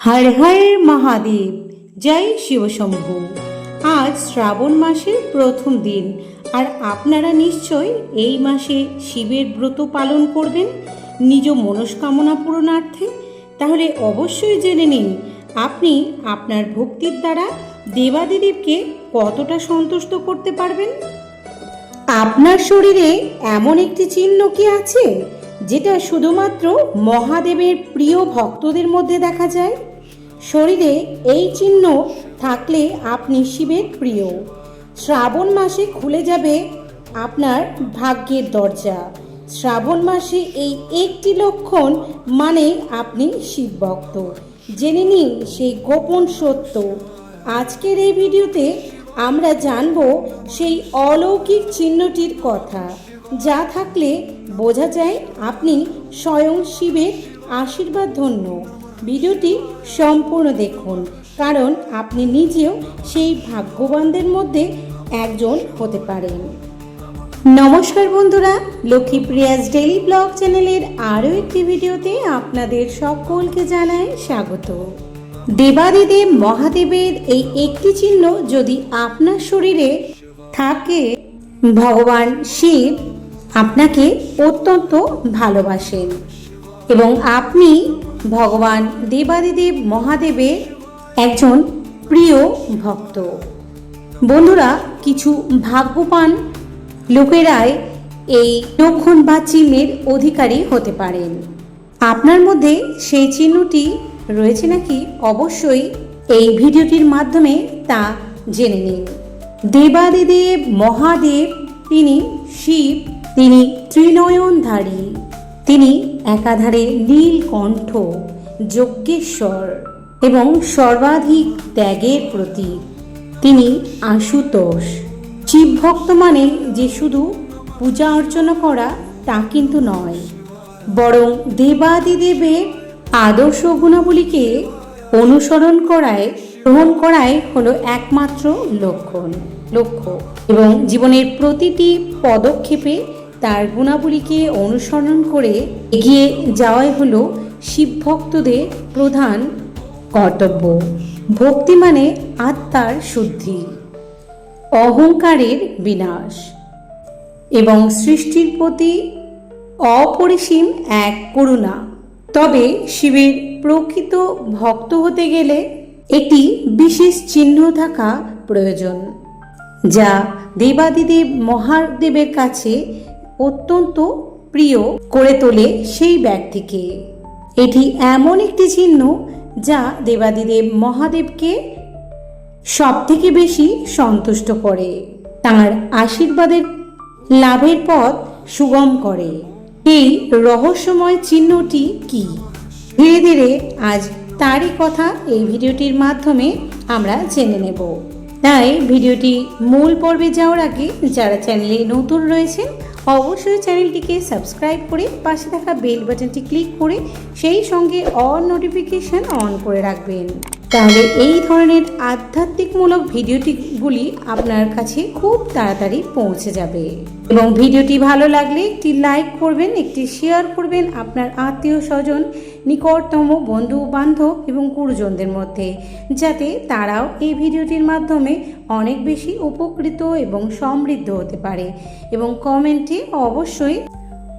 হর হর মহাদেব, জয় শিবশম্ভু। আজ শ্রাবণ মাসের প্রথম দিন, আর আপনারা নিশ্চয় এই মাসে শিবের ব্রত পালন করবেন। নিজ মনস্কামনা পূরণার্থে। তাহলে অবশ্যই জেনে নিন, আপনি আপনার ভক্তির দ্বারা দেবাদিদেবকে কতটা সন্তুষ্ট করতে পারবেন। আপনার শরীরে এমন একটি চিহ্ন কি আছে, যেটা শুধুমাত্র মহাদেবের প্রিয় ভক্তদের মধ্যে দেখা যায়? শরীরে এই চিহ্ন থাকলে আপনি শিবের প্রিয়। শ্রাবণ মাসে খুলে যাবে আপনার ভাগ্যের দরজা। শ্রাবণ মাসে এই একটি লক্ষণ মানে আপনি শিব ভক্ত জেনে নিন সেই গোপন সত্য। আজকের এই ভিডিওতে আমরা জানব সেই অলৌকিক চিহ্নটির কথা। যা থাকলে বোঝা যায় আপনি স্বয়ং শিবের আশীর্বাদ ধন্য। ভিডিওটি সম্পূর্ণ দেখুন, কারণ আপনি নিজেও সেই ভাগ্যবানদের মধ্যে একজন হতে পারেন। নমস্কার বন্ধুরা, লক্ষ্মীপ্রিয়াস ডেলি ব্লগ চ্যানেলের আরও একটি ভিডিওতে আপনাদের সকলকে জানাই স্বাগত। দেবাদিদেব মহাদেবের এই একটি চিহ্ন যদি আপনার শরীরে থাকে, ভগবান শিব আপনাকে অত্যন্ত ভালোবাসেন এবং আপনি ভগবান দেবাদিদেব মহাদেবের একজন প্রিয় ভক্ত। বন্ধুরা, কিছু ভাগ্যবান লোকেরাই এই লক্ষণ বা চিহ্নের অধিকারী হতে পারেন। আপনার মধ্যে সেই চিহ্নটি রয়েছে নাকি? অবশ্যই এই ভিডিওটির মাধ্যমে তা জেনে নিন। দেবাদিদেব মহাদেব, তিনি শিব, তিনি ত্রিনয়নধারী, তিনি একাধারে নীলকণ্ঠ যজ্ঞেশ্বর এবং সর্বাধিক ত্যাগের প্রতীক। তিনি আশুতোষ। শিব ভক্ত মানে যে শুধু পূজা অর্চনা করা, তা কিন্তু নয়, বরং দেবাদিদেবের আদর্শ গুণাবলীকে অনুসরণ করায়, গ্রহণ করাই হলো একমাত্র লক্ষণ, লক্ষ্য এবং জীবনের প্রতিটি পদক্ষেপে তার গুণাবলীকে অনুসরণ করে এগিয়ে যাওয়াই হলো শিব ভক্তদের প্রধান কর্তব্য। ভক্তি মানে আত্মার শুদ্ধি, অহংকারের বিনাশ এবং সৃষ্টির প্রতি অপরিসীম এক করুণা। তবে শিবের প্রকৃত ভক্ত হতে গেলে একটি বিশেষ চিহ্ন থাকা প্রয়োজন, যা দেবাদিদেব মহাদেবের কাছে অত্যন্ত প্রিয় করে তোলে সেই ব্যক্তিকে। এটি এমন একটি চিহ্ন যা দেবাদিদেব মহাদেবকে সব থেকে বেশি সন্তুষ্ট করে। তার আশীর্বাদের লাভের পথ সুগম করে। এই রহস্যময় চিহ্নটি কি? ধীরে ধীরে আজ তারই কথা এই ভিডিওটির মাধ্যমে আমরা জেনে নেব। তাই ভিডিওটি মূল পর্বে যাওয়ার আগে যারা চ্যানেলে নতুন রয়েছেন অবশ্যই চ্যানেলটিকে সাবস্ক্রাইব করে পাশে থাকা বেল বাটনটি ক্লিক করে সেই সঙ্গে অল নোটিফিকেশান অন করে রাখবেন। তাহলে এই ধরনের আধ্যাত্মিকমূলক ভিডিওটিগুলি আপনার কাছে খুব তাড়াতাড়ি পৌঁছে যাবে। এবং ভিডিওটি ভালো লাগলে একটি লাইক করবেন, একটি শেয়ার করবেন আপনার আত্মীয় স্বজন, নিকটতম বন্ধু, বান্ধব এবং গুরুজনদের মধ্যে, যাতে তারাও এই ভিডিওটির মাধ্যমে অনেক বেশি উপকৃত এবং সমৃদ্ধ হতে পারে। এবং কমেন্টে অবশ্যই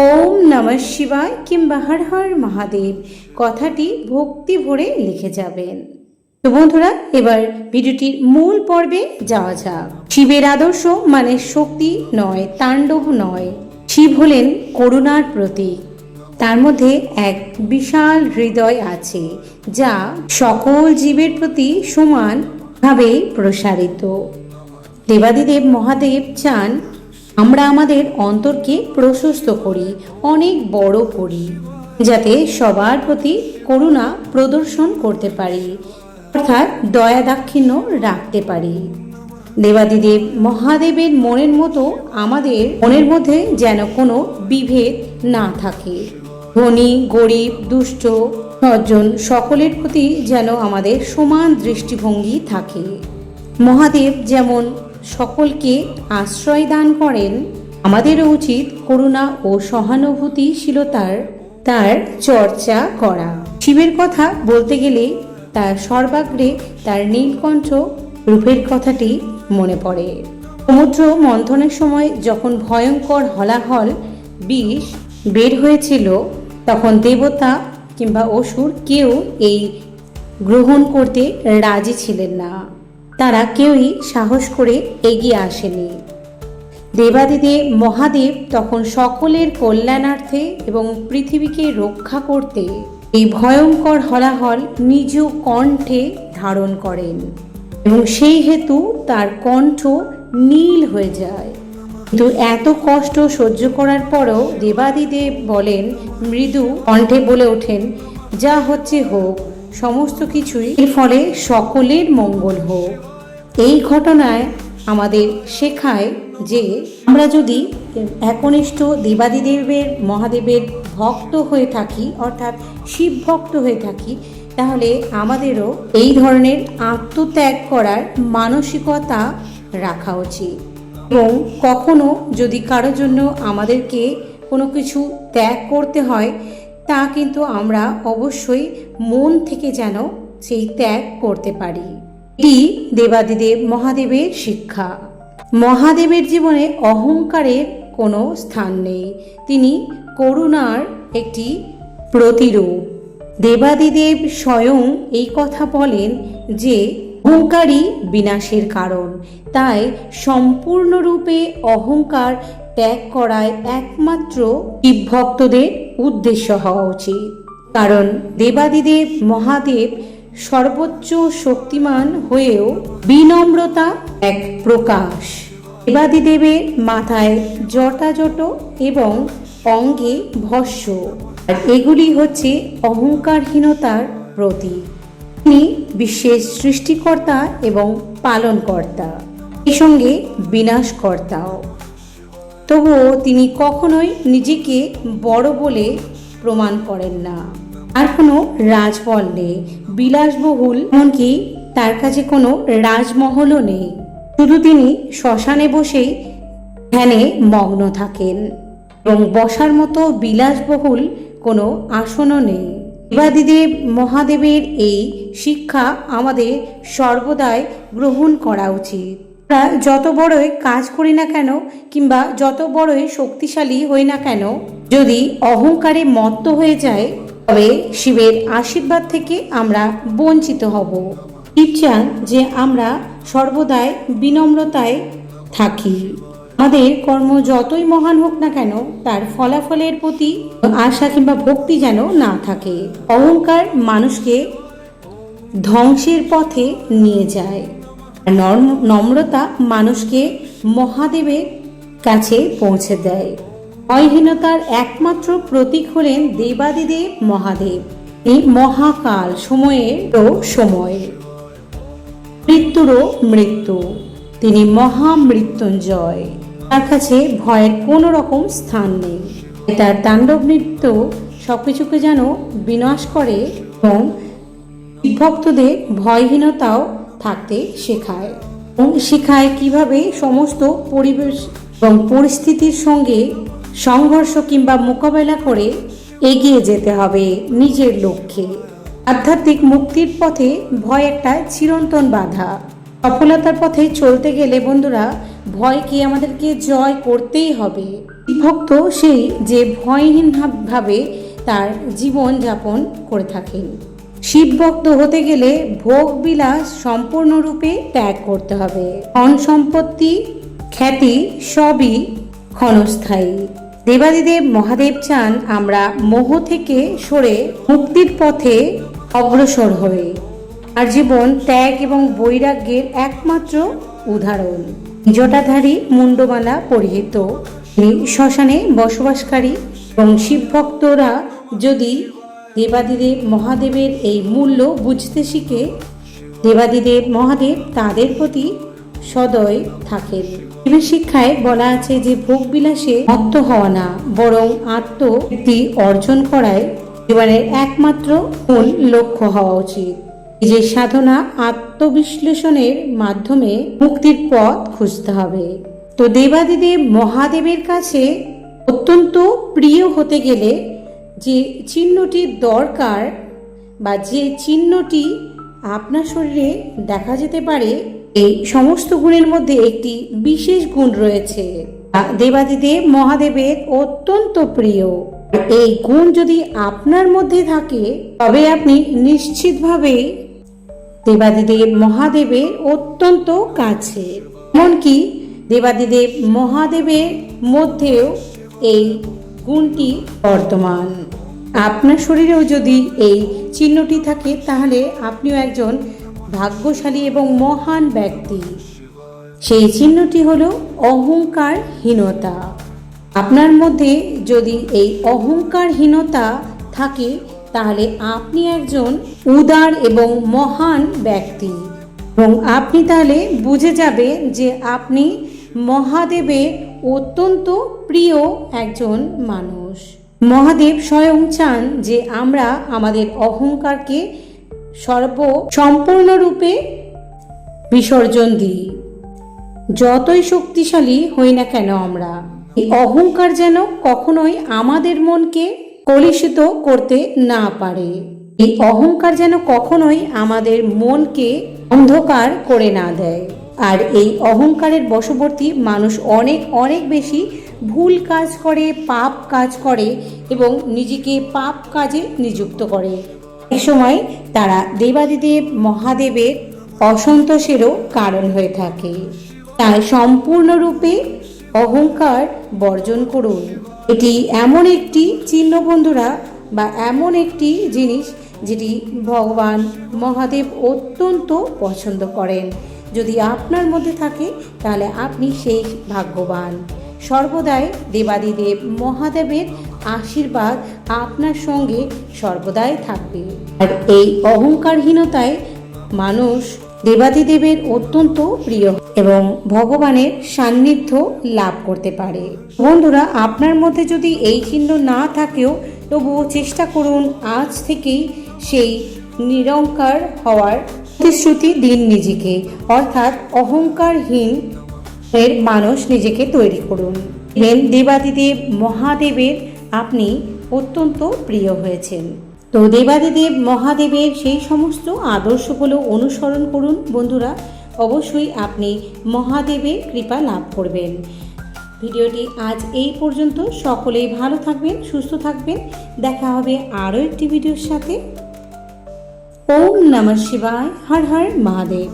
ওম নমঃ শিবায় কিংবা হর হর মহাদেব কথাটি ভক্তি ভরে লিখে যাবেন। তো বন্ধুরা, এবার ভিডিওটির মূল পর্বে যাওয়া যাক। শিবের আদর্শ মানে শক্তি নয়, তাণ্ডব নয়। শিব হলেন করুণার প্রতীক। তার মধ্যে এক বিশাল হৃদয় আছে, যা সকল জীবের প্রতি সমানভাবে প্রসারিত। দেবাদিদেব মহাদেব চান, আমরা আমাদের অন্তরকে প্রশস্ত করি, অনেক বড় করি, যাতে সবার প্রতি করুণা প্রদর্শন করতে পারি। অর্থাৎ দয়া দাক্ষিণ্য রাখতে পারি। দেবাদিদেব মহাদেবের মনের মতো আমাদের মনের মধ্যে যেন কোনো বিভেদ না থাকে। ধনী, গরিব, দুষ্ট, সজ্জন সকলের প্রতি যেন আমাদের সমান দৃষ্টিভঙ্গি থাকে। মহাদেব যেমন সকলকে আশ্রয় দান করেন, আমাদেরও উচিত করুণা ও সহানুভূতিশীলতার, তার চর্চা করা। শিবের কথা বলতে গেলে তার সর্বাগ্রে তার নীলকণ্ঠ রূপের কথাটি মনে পড়ে। সমুদ্র মন্থনের সময় যখন ভয়ঙ্কর হলাহল, বিষ বের হয়েছিল, তখন দেবতা কিংবা অসুর কেউ এই গ্রহণ করতে রাজি ছিলেন না। তারা কেউই সাহস করে এগিয়ে আসেনি। দেবাদিদেব মহাদেব তখন সকলের কল্যাণার্থে এবং পৃথিবীকে রক্ষা করতে এই ভয়ঙ্কর হলাহল নিজ কণ্ঠে ধারণ করেন এবং সেই হেতু তার কণ্ঠ নীল হয়ে যায়। কিন্তু এত কষ্ট সহ্য করার পরও দেবাদিদেব বলেন, মৃদু কণ্ঠে বলে ওঠেন, যা হচ্ছে হোক, সমস্ত কিছুই এর ফলে সকলের মঙ্গল হোক। এই ঘটনায় আমাদের শেখায় যে আমরা যদি একনিষ্ঠ দেবাদিদেবের, মহাদেবের ভক্ত হয়ে থাকি, অর্থাৎ শিব ভক্ত হয়ে থাকি, তাহলে আমাদেরও এই ধরনের আত্মত্যাগ করার মানসিকতা রাখা উচিত। এবং কখনো যদি কারও জন্য আমাদেরকে কোনো কিছু ত্যাগ করতে হয়, তা কিন্তু আমরা অবশ্যই মন থেকে যেন সেই ত্যাগ করতে পারি। এটি দেবাদিদেব মহাদেবের শিক্ষা। মহাদেবের জীবনে অহংকারের কোনো স্থান নেই। তিনি করুণার একটি প্রতিরূপ। দেবাদিদেব স্বয়ং এই কথা বলেন যে, অহংকারই বিনাশের কারণ। তাই সম্পূর্ণরূপে অহংকার ত্যাগ করায় একমাত্র শিবভক্তদের উদ্দেশ্য হওয়া উচিত। কারণ দেবাদিদেব, মহাদেব সর্বোচ্চ শক্তিমান হয়েও বিনম্রতা এক প্রকাশ। দেবাদিদেবের মাথায় জটাজট এবং অঙ্গে ভস্য। আর এগুলি হচ্ছে অহংকারহীনতার প্রতীক। তিনি বিশ্বের সৃষ্টিকর্তা এবং পালনকর্তা। এই সঙ্গে বিনাশকর্তাও। তবুও তিনি কখনোই নিজেকে বড় বলে প্রমাণ করেন না। আর কোনো রাজবল নেই, বিলাসবহুল, এমনকি তার কাছে কোনো রাজমহলও নেই। শুধু তিনি শ্মশানে বসেই ধ্যানে মগ্ন থাকেন এবং বসার মতো বিলাসবহুল কোনো আসনও নেই। দেবাদিদেব মহাদেবের এই শিক্ষা আমাদের সর্বদাই গ্রহণ করা উচিত। যত বড়ই কাজ করি না কেন, কিংবা যত বড়ই শক্তিশালী হই না কেন, যদি অহংকারে মত্ত হয়ে যায় তবে শিবের আশীর্বাদ থেকে আমরা বঞ্চিত হব। শিব চান যে আমরা সর্বদাই বিনম্রতায় থাকি। আমাদের কর্ম যতই মহান হোক না কেন, তার ফলাফলের প্রতি আশা কিংবা ভক্তি যেন না থাকে। অহংকার মানুষকে ধ্বংসের পথে নিয়ে যায়। নম্রতা মানুষকে মহাদেবের কাছে পৌঁছে দেয়। ভয়হীনতার একমাত্র প্রতীক হলেন দেবাদিদেব মহাদেব। এই মহাকাল সময়েরও সময়। মৃত্যুরও মৃত্যু। তিনি মহামৃত্যুঞ্জয়। তার কাছে ভয়ের কোনো রকম স্থান নেই। তার তাণ্ডব নৃত্য সবকিছুকে যেন বিনাশ করে এবং ভক্তদের ভয়হীনতাও থাকতে শেখায়। এবং শেখায় কীভাবে সমস্ত পরিবেশ এবং পরিস্থিতির সঙ্গে সংঘর্ষ কিংবা মোকাবেলা করে এগিয়ে যেতে হবে নিজের লক্ষ্যে। আধ্যাত্মিক মুক্তির পথে ভয় একটা চিরন্তন বাধা। সফলতার পথে চলতে গেলে বন্ধুরা ভয়কে আমাদেরকে জয় করতেই হবে? বিভক্ত সেই যে ভয়হীন ভাব- ভাবে তার জীবন যাপন করে থাকেন। শিবভক্ত হতে গেলে ভোগ বিলাস সম্পূর্ণরূপে ত্যাগ করতে হবে। ধন সম্পত্তি, খ্যাতি সবই ক্ষণস্থায়ী। দেবাদিদেব মহাদেব চান আমরা মোহ থেকে সরে মুক্তির পথে অগ্রসর হয়ে আর জীবন ত্যাগ এবং বৈরাগ্যের একমাত্র উদাহরণ। জটাধারী মুন্ডমালা পরিহিত। শ্মশানে বসবাসকারী এবং শিবভক্তরা যদি দেবাদিদেব মহাদেবের এই মূল্য বুঝতে শিখে, দেবাদিদেব মহাদেব তাদের প্রতি সদয় থাকেন। শিবের শিক্ষায় বলা আছে যে ভোগ বিলাসে মত্ত হওয়া না, বরং আত্মতৃপ্তি অর্জন করায় জীবনের একমাত্র মূল লক্ষ্য হওয়া উচিত। যে সাধনা আত্মবিশ্লেষণের মাধ্যমে মুক্তির পথ খুঁজতে হবে। তো দেবাদিদেব মহাদেবের কাছে অত্যন্ত প্রিয় হতে গেলে যে চিহ্নটির দরকার বা যে চিহ্নটি আপনার শরীরে দেখা যেতে পারে এই সমস্ত গুণের মধ্যে একটি বিশেষ গুণ রয়েছে। দেবাদিদেব মহাদেবের অত্যন্ত প্রিয়। এই গুণ যদি আপনার মধ্যে থাকে, তবে আপনি নিশ্চিতভাবে দেবাদিদেব মহাদেবের অত্যন্ত কাছে। এমনকি দেবাদিদেব মহাদেবের মধ্যেও এই গুণটি বর্তমান। আপনার শরীরেও যদি এই চিহ্নটি থাকে, তাহলে আপনিও একজন ভাগ্যশালী এবং মহান ব্যক্তি। সেই চিহ্নটি হলো অহংকারহীনতা। আপনার মধ্যে যদি এই অহংকারহীনতা থাকে, তাহলে আপনি একজন উদার এবং মহান ব্যক্তি। এবং আপনি তাহলে বুঝে যাবেন যে আপনি মহাদেবের অত্যন্ত প্রিয় একজন মানুষ। মহাদেব স্বয়ং চান যে আমরা আমাদের অহংকারকে সর্ব সম্পূর্ণরূপে বিসর্জন দিই। যতই শক্তিশালী হই না কেন আমরা, এই অহংকার যেন কখনোই আমাদের মনকে কলুষিত করতে না পারে। এই অহংকার যেন কখনোই আমাদের মনকে অন্ধকার করে না দেয়। আর এই অহংকারের বশবর্তী মানুষ অনেক অনেক বেশি ভুল কাজ করে, পাপ কাজ করে এবং নিজেকে পাপ কাজে নিযুক্ত করে। এক সময় তারা দেবাদিদেব মহাদেবের অসন্তোষেরও কারণ হয়ে থাকে। তাই সম্পূর্ণরূপে অহংকার বর্জন করুন। এটি এমন একটি চিহ্ন বন্ধুরা বা এমন একটি জিনিস যেটি ভগবান মহাদেব অত্যন্ত পছন্দ করেন। যদি আপনার মধ্যে থাকে, তাহলে আপনি সেই ভাগ্যবান। সর্বদাই দেবাদিদেব মহাদেবের আশীর্বাদ আপনার সঙ্গে সর্বদাই থাকবে। আর এই অহংকারহীনতায় মানুষ দেবাদিদেবের অত্যন্ত প্রিয় এবং ভগবানের সান্নিধ্য লাভ করতে পারে। বন্ধুরা, আপনার মধ্যে যদি এই চিহ্ন না থাকেও, তবুও চেষ্টা করুন আজ থেকেই সেই নিরঙ্কার হওয়ার প্রতিশ্রুতি দিন নিজেকে, অর্থাৎ অহংকারহীন এর মানুষ নিজেকে তৈরি করুন। দেবাদিদেব মহাদেবের আপনি অত্যন্ত প্রিয় হয়েছেন। তো দেবাদিদেব মহাদেবের সেই সমস্ত আদর্শগুলো অনুসরণ করুন বন্ধুরা। অবশ্যই আপনি মহাদেবের কৃপা লাভ করবেন। ভিডিওটি আজ এই পর্যন্ত। সকলেই ভালো থাকবেন, সুস্থ থাকবেন। দেখা হবে আরও একটি ভিডিওর সাথে। ওম নমঃ শিবায়, হর হর মহাদেব।